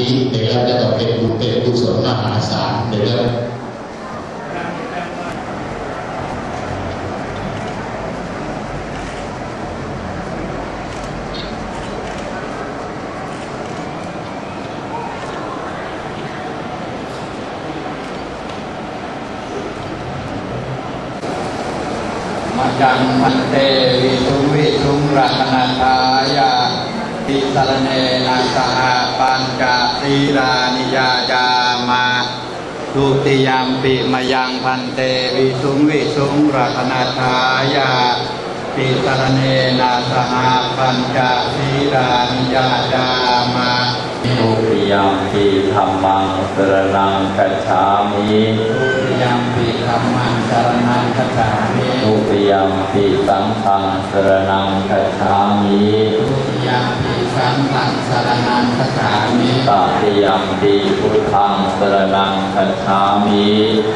ญ่ๆอย่างนี้นะครับจะต้องเป็นบุญเป็นกุศลมหาศาลนะครับมาจังพันเตวิสุงวิสุงรัตนาทายา ติสรเนนะสหปัญจศีรานิยาจามาทุติยามปิมายังพันเตวิสุงวิสุงรัตนาทายาติสรเนนะสหปัญจศีรานิยาจามาทุติยมปีธรรมังสรนังกัจฉามิทุติยามปิธรรมังสรณังคัจฉามิทุติยมปีสังฆังสรนังกัจฉามิทุติยามปิ สังฆังสรณังคัจฉามิตติยมปีพุทธังสรนังกัจฉามิ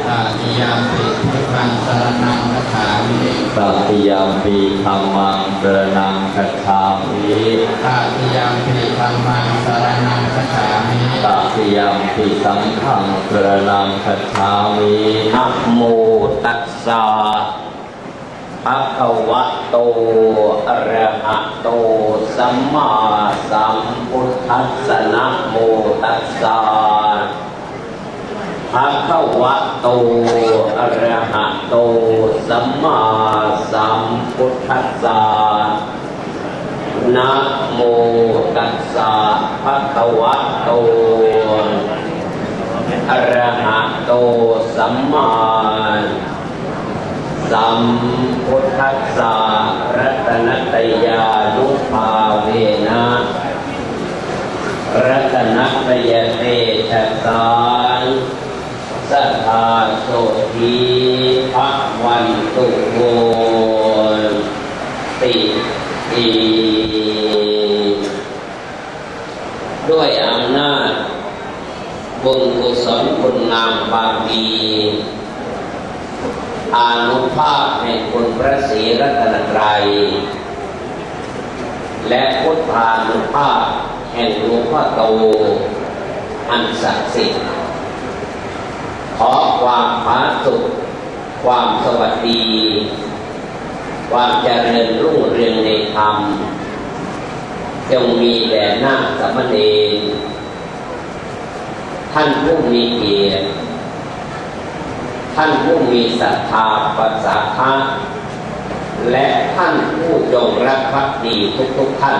ตาติยามปิพุทธังสรณังคัจฉามิตติยมปีธรรมังสรนังกัจฉามิตาติยามปิธรรมังสรณังคัจฉามิตติยมปีสังฆังสรนังกัจฉามินะโมตัสสะ ภะคะวะโต อะระหะโต สัมมาสัมพุทธัสสะนะโมตัสสะภะคะวะโต อะระหะโต สัมมาสัมพุทธัสสะนะโมตัสสะภะคะวะโต อะระหะโต สัมมา สัมพุทธัสสะรัตนตยานุภาเวนะรัตนตยเตชะสารสัทธาโสธีภะวันตุโกติอีด้วยอำนาจบุญกุศลคุณงามความดี อานุภาพแห่งคุณพระศรีรัตนตรัย และพุทธานุภาพแห่งหลวงพ่อโตอันศักดิ์สิทธิ์ขอความผาสุข ความสวัสดี ความเจริญรุ่งเรืองในธรรม จงมีแด่หน้าสมเณรท่านผู้มีเกียรติ ท่านผู้มีศรัทธาปัสสาทะและท่านผู้จงรักภักดีทุกๆท่าน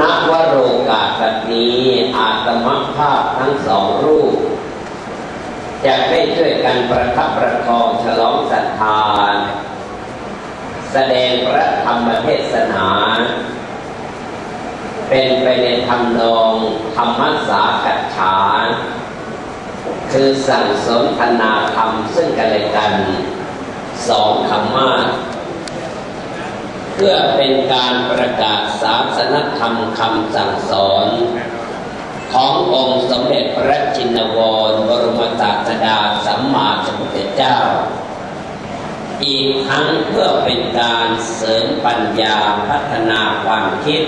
นักวโรกาสนี้อาตมภาพทั้งสองรูป จะได้ช่วยกันประคับประคองฉลองศรัทธาแสดงพระธรรมเทศนา เป็นไปในธรรมนองธรรมสากัจฉา คือสั่งสนทนาธรรมซึ่งกันและกันสองธรรมะเพื่อเป็นการประกาศศาสนธรรมคำสั่งสอนขององค์สมเด็จพระจินวรบรมศาสดาสัมมาสัมพุทธเจ้า อีกทั้งเพื่อเป็นการเสริมปัญญาพัฒนาความคิด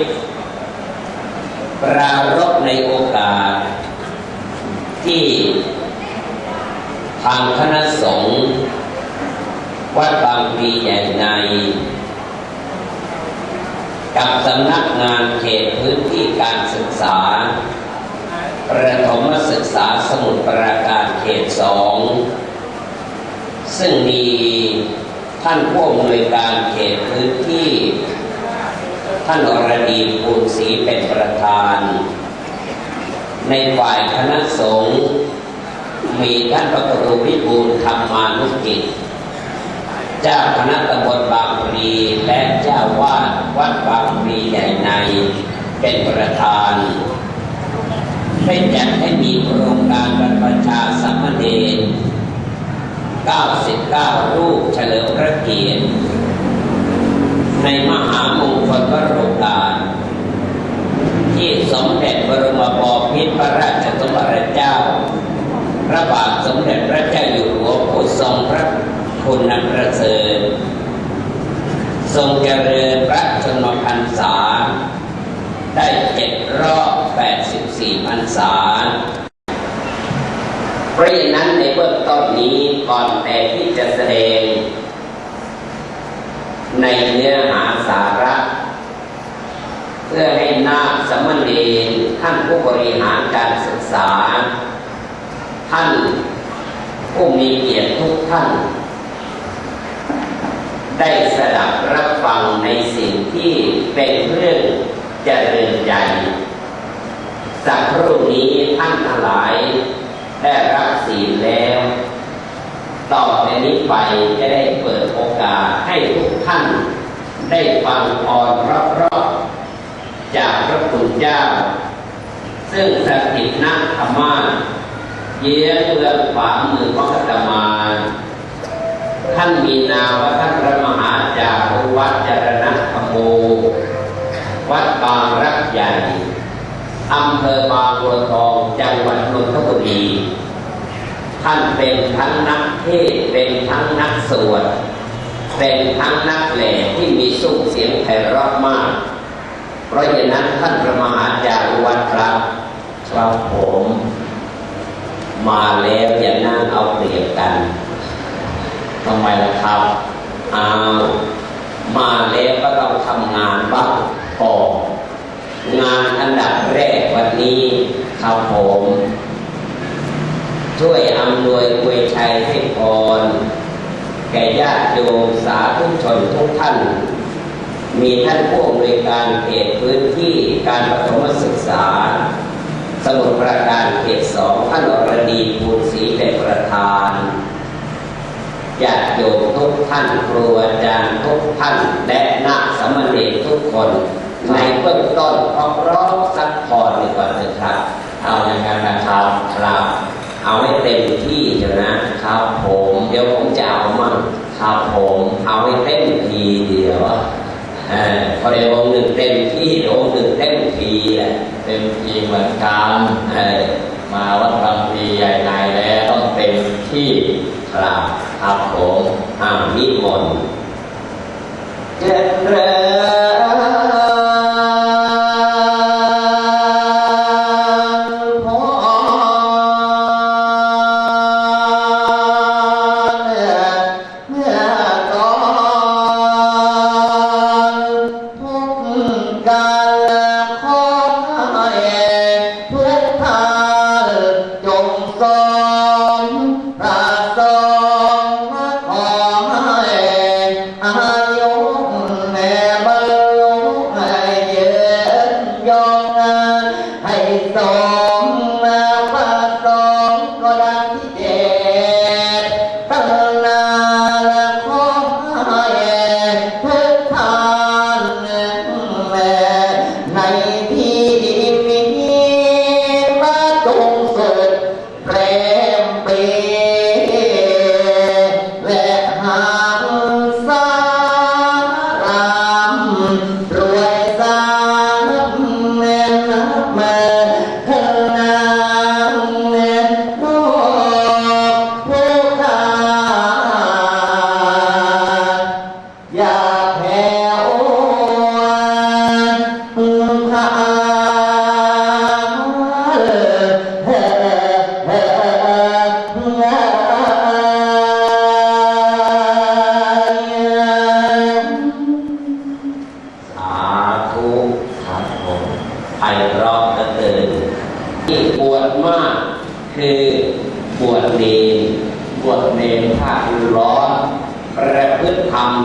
ปรารบในโอกาสที่ ทางคณะสงฆ์วัดบางพลีใหญ่ใน กับสำนักงานเขตพื้นที่การศึกษา ประถมศึกษาสมุทรปราการเขตสอง ซึ่งมีท่านผู้อำนวยการเขตพื้นที่ ท่านอรดีภูลศรีเป็นประธาน ในฝ่ายคณะสงฆ์ มีท่านพระครูวิบูลธรรมานุกิจ เจ้าคณะตำบลบางพลีและเจ้าวาดวัดบางพลีใหญ่ในเป็นประธานได้จัดให้มีโครงการบรรพชาสามเณร99 รูปเฉลิมพระเกียรติในมหามงคลวโรกาสที่สมเด็จบรมบพิตรพระราชสมภารเจ้า พระบาทสมเด็จพระเจ้าอยู่หัวผู้ทรงพระคุณประเสริฐทรงเจริญพระชนมพรรษา ได้เจ็ดรอบ84พรรษา เพราะฉะนั้นในเบื้องต้นนี้ก่อนแต่ที่จะแสดง ในเนื้อหาสาระ เพื่อให้นาสมเณรท่านผู้บริหารการศึกษา ท่านผู้มีเกียรติทุกท่าน ได้สดับรับฟังในสิ่งที่เป็นเรื่องเจริญใจสักครู่นี้ท่านทั้งหลาย ได้รับศีลแล้ว ต่อแต่นี้ไปจะได้เปิดโอกาสให้ทุกท่าน ได้ฟังพรราะๆจากพระคุณเจ้า ซึ่งสถิตณธรรมา เยื้องเมืองขวามือของอาตมา ท่านมีนามว่าท่านพระมหาจารุวัดจรณธรรมโม วัดบางรักใหญ่อำเภอบางบัวทองจังหวัดนนทบุรีท่านเป็นทั้งนักเทศเป็นทั้งนักสวดเป็นทั้งนักแหล่ที่มีสุขเสียงไพเราะมาก เพราะฉะนั้นท่านพระมหาจารุวัดครับครับผม มาแล้วอย่านั่งเอาเปรียบกันทำไมล่ะครับอ้าวมาแล้วก็ต้องทำงานบ้างก่อนงานอันดับแรกวันนี้ครับผมช่วยอำนวยอวยชัยให้พรแก่ญาติโยมสาธุชนทุกท่าน มีท่านผู้อำนวยการเขตพื้นที่การประถมศึกษา สมุทรปราการเขตสองท่านอรดีภูลศรีเป็นประธานญาติโยมทุกท่านครูอาจารย์ทุกท่านและนักสมเณรทุกคนในเบื้องต้นขอร้องสักพรดีกว่าเถอะครับ เอาอย่างนั้นนะครับครับ เอาให้เต็มที่เถอะนะครับผมเดี๋ยวผมจะเอามั่งครับผมเอาให้เต็มทีเดียว พอเดี๋ยวองค์หนึ่งเต็มที่วองค์หนึ่งเต็มทีแหละเต็มทีเหมือนกันมาวัดบางพีใหญ่ในแล้วต้องเต็มที่กรับครับผมอ่านิมนต์เจริญ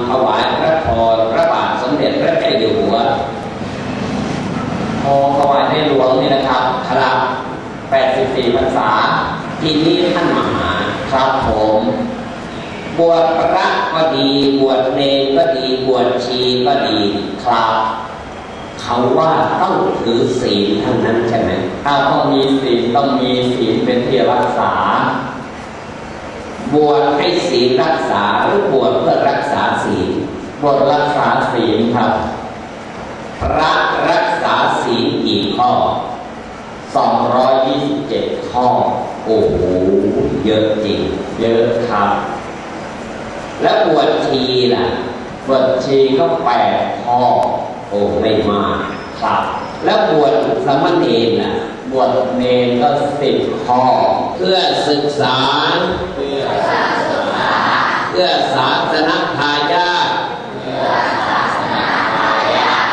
ถวายพระพรพระบาทสมเด็จพระเจ้าอยู่หัวพอถวายในหลวงนี่นะครับครับ 84พรรษาที่นี้ท่านมหาครับผมบวชพระก็ดีบวชเนรก็ดีบวชชีก็ดีครับเขาว่าต้องถือศีลทั้งนั้นใช่ไหมถ้าต้องมีศีลต้องมีศีลเป็นที่รักษา บวชให้ศีลรักษาหรือบวชเพื่อรักษาศีลบทรักษาศีลครับ พระรักษาศีลกี่ข้อ 227 ข้อ โอ้โห เยอะจริง เยอะครับ แล้วบวชชีล่ะบวชชีก็แปดข้อ โอ้ไม่มากครับ แล้วบวชสามเณรน่ะบวชเนรก็สิบข้อ เพื่อศึกษา เพื่อศาสนาเพื่อศาสนทายา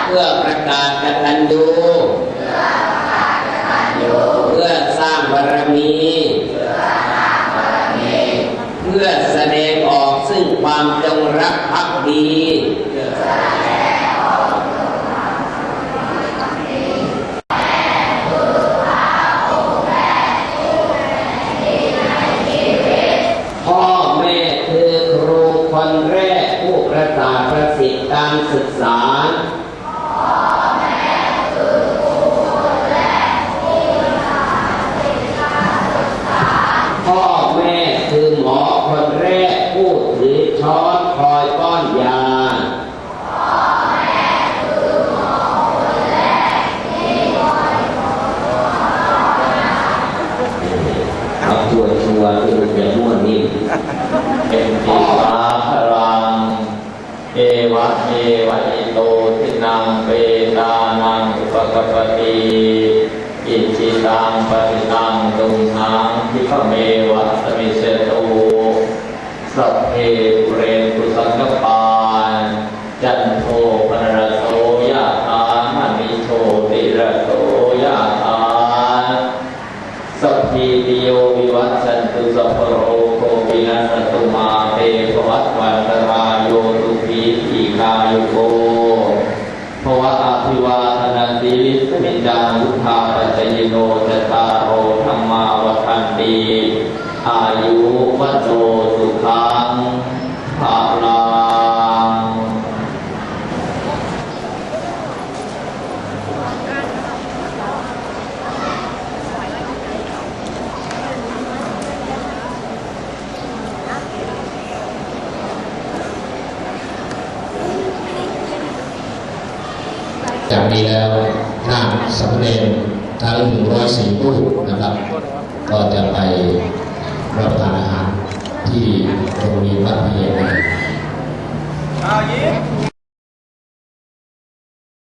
เพื่อประกาศกตัญญูเพื่อสร้างบารมี เพื่อแสดงออกซึ่งความจงรักภักดี พ่อแม่คือครูคนแรกผู้ประกาศประสิทธิ์การศึกษา พ่อแม่คือหมอคนแรกผู้ถือช้ อยป้อนยาเอาชัวชัวร์ที่มันม่วนิ่เป็นทีวาพรังเอวะเอวะอิโตทินังเปตานังอุปกปติอิจิตังปฏิตังตุมหังทิพเมวะสมิเสตุสัพเพปุเรนตุสังกปานจันโทปนรโสยะธามณิโชติระโสยะธา สัพพิติโยวิวัชชันตุสัพพะโรโควินัสตุมาเตภวัตวันตรายโยตุพี กายุโกภวะอภิวาทนาสีลิสมิจังวุธาปัจจยโนจตารโอธรรมาวัคันตีอายุวัโนสุขาภาลัง นีแล้วถ้าสำเร็จทั้งหนึ่งร้อยสี่รูปนะครับ ก็จะไปรับประทานอาหารที่โรงเรียนวัดพระเยซู